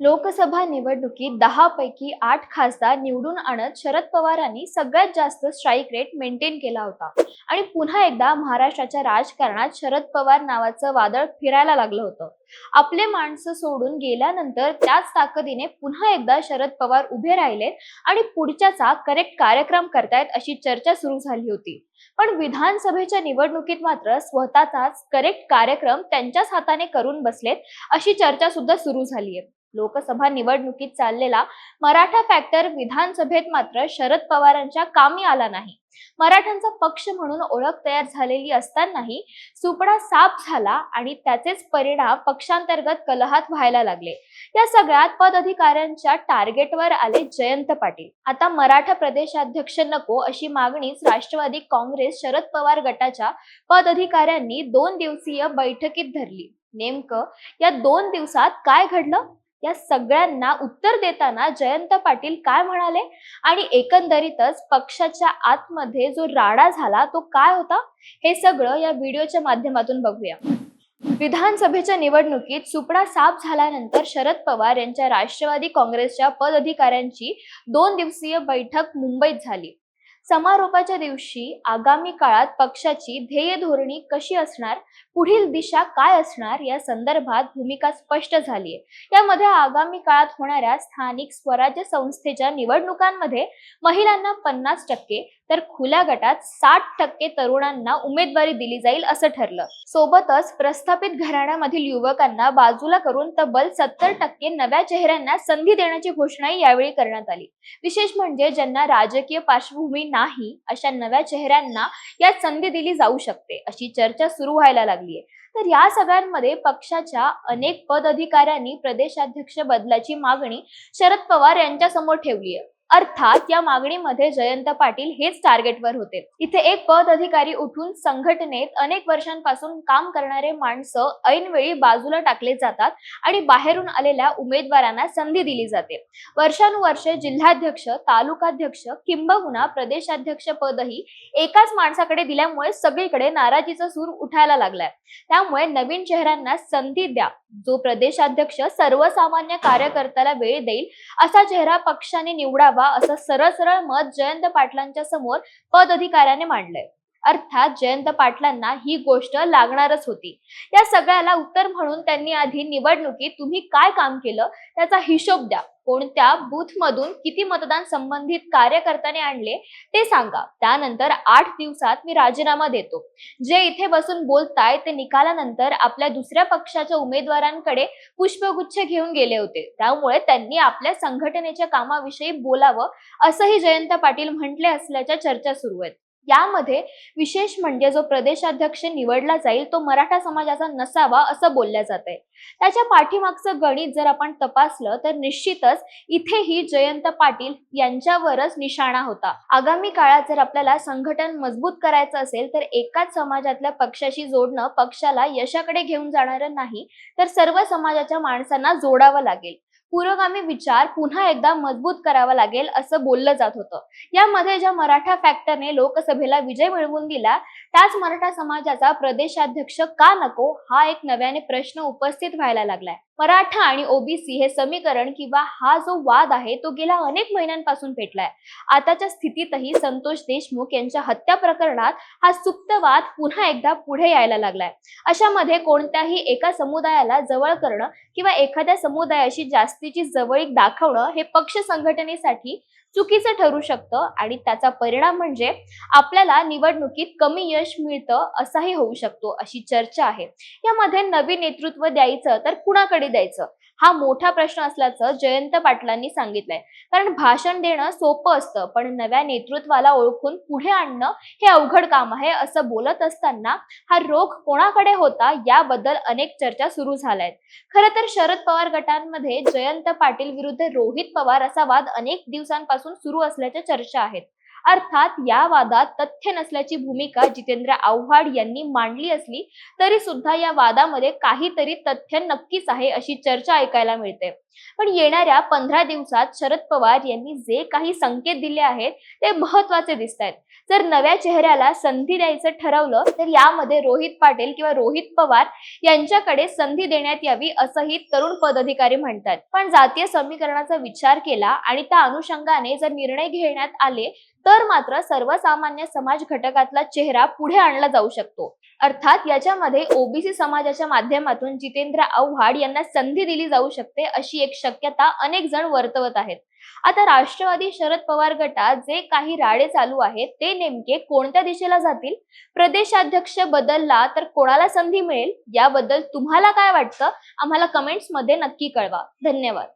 लोकसभा निवडणुकीत दहा पैकी आठ खासदार निवडून आणत शरद पवारांनी सगळ्यात जास्त स्ट्राईक रेट मेंटेन केला होता. आणि पुन्हा एकदा महाराष्ट्राच्या राजकारणात शरद पवार नावाचं वादळ फिरायला लागलं होतं. आपले माणसं सोडून गेल्यानंतर त्याच ताकदीने पुन्हा एकदा शरद पवार उभे राहिलेत आणि पुढच्याचा करेक्ट कार्यक्रम करतायत अशी चर्चा सुरू झाली होती. पण विधानसभेच्या निवडणुकीत मात्र स्वतःचाच करेक्ट कार्यक्रम त्यांच्याच हाताने करून बसलेत अशी चर्चा सुद्धा सुरू झालीय. लोकसभा निवडणुकीत चाललेला मराठा फॅक्टर विधानसभेत मात्र शरद पवारांच्या कामी आला नाही. मराठ्यांचा पक्ष म्हणून ओळख तयार झालेली असतानाही सुपडा साफ झाला आणि त्याचेच परिणाम पक्षांतर्गत कलहात व्हायला लागले. या सगळ्यात पदाधिकाऱ्यांच्या टार्गेटवर आले जयंत पाटील. आता मराठा प्रदेशाध्यक्ष नको अशी मागणीच राष्ट्रवादी काँग्रेस शरद पवार गटाच्या पदाधिकाऱ्यांनी दोन दिवसीय बैठकीत धरली. नेमकं या दोन दिवसात काय घडलं? या सगळ्यांना उत्तर देताना जयंत पाटील काय म्हणाले? आणि एकंदरीतच पक्षाच्या आतमध्ये जो राडा झाला तो काय होता? हे सगळं या व्हिडिओच्या माध्यमातून बघूया. विधानसभेच्या निवडणुकीत सुपडा साफ झाल्यानंतर शरद पवार यांच्या राष्ट्रवादी काँग्रेसच्या पदाधिकाऱ्यांची दोन दिवसीय बैठक मुंबईत झाली. समारोपाच्या दिवशी आगामी काळात पक्षाची ध्येय धोरणी कशी असणार पुढील दिशा काय असणार या संदर्भात भूमिका स्पष्ट झाली आहे यामध्ये आगामी काळात होणाऱ्या स्थानिक स्वराज्य संस्थेच्या निवडणुकांमध्ये महिलांना पन्नास टक्के तर खुल्या गटात साठ टक्के तरुणांना उमेदवारी दिली जाईल असं ठरलं. सोबतच प्रस्थापित घराण्यामधील युवकांना बाजूला करून तब्बल सत्तर टक्के नव्या चेहऱ्यांना संधी देण्याची घोषणाही यावेळी करण्यात आली. विशेष म्हणजे ज्यांना राजकीय पार्श्वभूमी नाही अशा नव्या चेहऱ्यांना यात संधी दिली जाऊ शकते अशी चर्चा सुरू व्हायला लागली आहे. तर या सगळ्यांमध्ये पक्षाच्या अनेक पद अधिकाऱ्यांनी प्रदेशाध्यक्ष बदलाची मागणी शरद पवार यांच्या समोर ठेवली आहे. अर्थात या मागणीमध्ये जयंत पाटील हेच टार्गेटवर होते. इथे एक पद अधिकारी उठून संघटनेत अनेक वर्षांपासून काम करणारे माणसं ऐनवेळी बाजूला टाकले जातात आणि बाहेरून आलेल्या उमेदवारांना संधी दिली जाते. वर्षानुवर्षे जिल्हाध्यक्ष तालुकाध्यक्ष किंबहुना प्रदेशाध्यक्ष पदही एकाच माणसाकडे दिल्यामुळे सगळीकडे नाराजीचा सूर उठायला लागलाय. त्यामुळे नवीन चेहऱ्यांना संधी द्या. जो प्रदेशाध्यक्ष सर्वसामान्य कार्यकर्त्याला वेळ देईल असा चेहरा पक्षाने निवडावा. असं सरळ सरळ मत जयंत पाटलांच्या समोर पद अधिकाऱ्याने मांडलंय. अर्थात जयंत पाटलांना ही गोष्ट लागणारच होती. या सगळ्याला उत्तर म्हणून त्यांनी आधी निवडणुकीत तुम्ही काय काम केलं त्याचा हिशोब द्या. कोणत्या बूथ मधून किती मतदान संबंधित कार्यकर्त्याने आणले ते सांगा. त्यानंतर आठ दिवसात मी राजीनामा देतो. जे इथे बसून बोलताय ते निकालानंतर आपल्या दुसऱ्या पक्षाच्या उमेदवारांकडे पुष्पगुच्छ घेऊन गेले होते. त्यामुळे त्यांनी आपल्या संघटनेच्या कामाविषयी बोलावं असंही जयंत पाटील म्हटले असल्याच्या चर्चा सुरू आहेत. यामध्ये विशेष म्हणजे जो प्रदेशाध्यक्ष निवडला जाईल तो मराठा समाजाचा नसावा असं बोलल्या जात आहे त्याच्या पाठीमागचं गणित जर आपण तपासलं तर निश्चितच इथेही जयंत पाटील यांच्यावरच निशाणा होता. आगामी काळात जर आपल्याला संघटन मजबूत करायचं असेल तर एकाच समाजातल्या पक्षाशी जोडणं पक्षाला यशाकडे घेऊन जाणार नाही तर सर्व समाजाच्या माणसांना जोडावं लागेल. पुरोगामी विचार पुन्हा एकदा मजबूत करावा लागेल असं बोललं जात होतं. यामध्ये ज्या मराठा फॅक्टरने लोकसभेला विजय मिळवून दिला त्याच मराठा समाजाचा प्रदेशाध्यक्ष का नको हा एक नव्याने प्रश्न उपस्थित व्हायला लागलाय. मराठा आणि ओबीसी हे समीकरण किंवा हा जो वाद आहे तो गेल्या अनेक महिन्यांपासून पेटलाय. आताच्या स्थितीतही संतोष देशमुख यांच्या हत्या प्रकरणात हा सुप्त वाद पुन्हा एकदा पुढे यायला लागलाय. अशामध्ये कोणत्याही एका समुदायाला जवळ करणं किंवा एखाद्या समुदायाशी जास्तीची जवळीक दाखवणं हे पक्ष संघटनेसाठी चुकीचं ठरू शकतं आणि त्याचा परिणाम म्हणजे आपल्याला निवडणुकीत कमी यश मिळतं असाही होऊ शकतो अशी चर्चा आहे. यामध्ये नवीन नेतृत्व द्यायचं तर कुणाकडे द्यायचं. हा मोठा प्रश्न असल्याचं जयंत पाटलांनी सांगितलंय. कारण भाषण देणं सोपं असतं पण नव्या नेतृत्वाला ओळखून पुढे आणणं हे अवघड काम आहे असं बोलत असताना हा रोग कोणाकडे होता याबद्दल अनेक चर्चा सुरू झाल्यात. खरं तर शरद पवार गटांमध्ये जयंत पाटील विरुद्ध रोहित पवार असा वाद अनेक दिवसांपासून सुरू असल्याच्या चर्चा आहेत. अर्थात या वादात तथ्य नसल्याची भूमिका जितेंद्र आव्हाड यांनी मांडली असली तरी सुद्धा या वादामध्ये काहीतरी तथ्य नक्कीच आहे अशी चर्चा ऐकायला मिळते. पण येणाऱ्या पंधरा दिवसात शरद पवार यांनी जे काही संकेत दिले आहेत ते महत्त्वाचे दिसत आहेत जर नव्या चेहऱ्याला संधी द्यायचं ठरवलं तर यामध्ये रोहित पाटील किंवा रोहित पवार यांच्याकडे संधी देण्यात यावी असंही तरुण पदाधिकारी म्हणतात. पण जातीय समीकरणाचा विचार केला आणि त्या अनुषंगाने जर निर्णय घेण्यात आले तर मात्र सर्वसामान्य समाज घटकातला चेहरा पुढे आणला जाऊ शकतो. अर्थात याच्यामध्ये ओबीसी समाजाच्या माध्यमातून जितेंद्र आव्हाड यांना संधी दिली जाऊ शकते अशी एक शक्यता अनेक जण वर्तवत आहेत. आता राष्ट्रवादी शरद पवार गटात जे काही राडे चालू आहेत ते नेमके कोणत्या दिशेला जातील? प्रदेशाध्यक्ष बदलला तर कोणाला संधी मिळेल? याबद्दल तुम्हाला काय वाटतं? आम्हाला कमेंट्समध्ये नक्की कळवा. धन्यवाद.